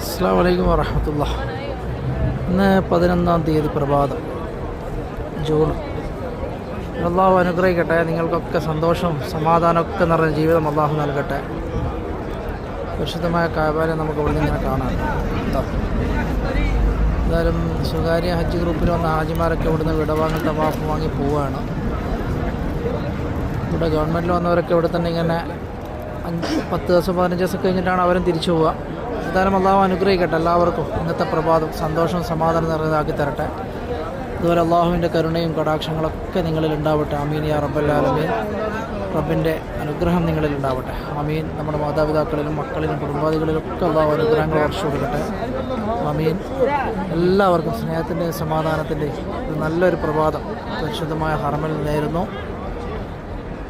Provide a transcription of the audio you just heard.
അസ്സാം വലൈക്കും ഇന്ന് പതിനൊന്നാം തീയതി പ്രഭാതം ജൂൺ. അള്ളാഹു അനുഗ്രഹിക്കട്ടെ. നിങ്ങൾക്കൊക്കെ സന്തോഷവും സമാധാനമൊക്കെ നിറഞ്ഞ ജീവിതം അള്ളാഹു നൽകട്ടെ. പരിശുദ്ധമായ കാബാലെ നമുക്ക് ഇവിടെ ഇങ്ങനെ കാണാം. എന്തായാലും സ്വകാര്യ ഹജ്ജ് ഗ്രൂപ്പിൽ വന്ന ഹാജിമാരൊക്കെ ഇവിടുന്ന് വിടവാങ്ങൽ തവാഫ് വാങ്ങി പോവുകയാണ് ഇവിടെ ഗവൺമെന്റിൽ വന്നവരൊക്കെ ഇവിടെ തന്നെ ഇങ്ങനെ പത്ത് ദിവസം പതിനഞ്ച് ദിവസം കഴിഞ്ഞിട്ടാണ് അവരും തിരിച്ചു പോവുക. എന്തായാലും അള്ളാഹു അനുഗ്രഹിക്കട്ടെ എല്ലാവർക്കും. ഇന്നത്തെ പ്രഭാതം സന്തോഷം സമാധാനം നിറഞ്ഞതാക്കി തരട്ടെ. ഇതുപോലെ അള്ളാഹുവിന്റെ കരുണയും കടാക്ഷങ്ങളൊക്കെ നിങ്ങളിൽ ഉണ്ടാവട്ടെ. അമീൻ യാ റബ്ബല്ലാലമീൻ റബ്ബിന്റെ അനുഗ്രഹം നിങ്ങളിൽ ഉണ്ടാവട്ടെ. അമീൻ നമ്മുടെ മാതാപിതാക്കളിലും മക്കളിലും കുടുംബാദികളിലും ഒക്കെ അള്ളാഹു അനുഗ്രഹങ്ങൾ വർഷം കൊടുക്കട്ടെ. അമീൻ എല്ലാവർക്കും സ്നേഹത്തിന്റെയും സമാധാനത്തിന്റെയും നല്ലൊരു പ്രഭാതം. പരിശുദ്ധമായ ഹറമിൽ നേരുന്നു.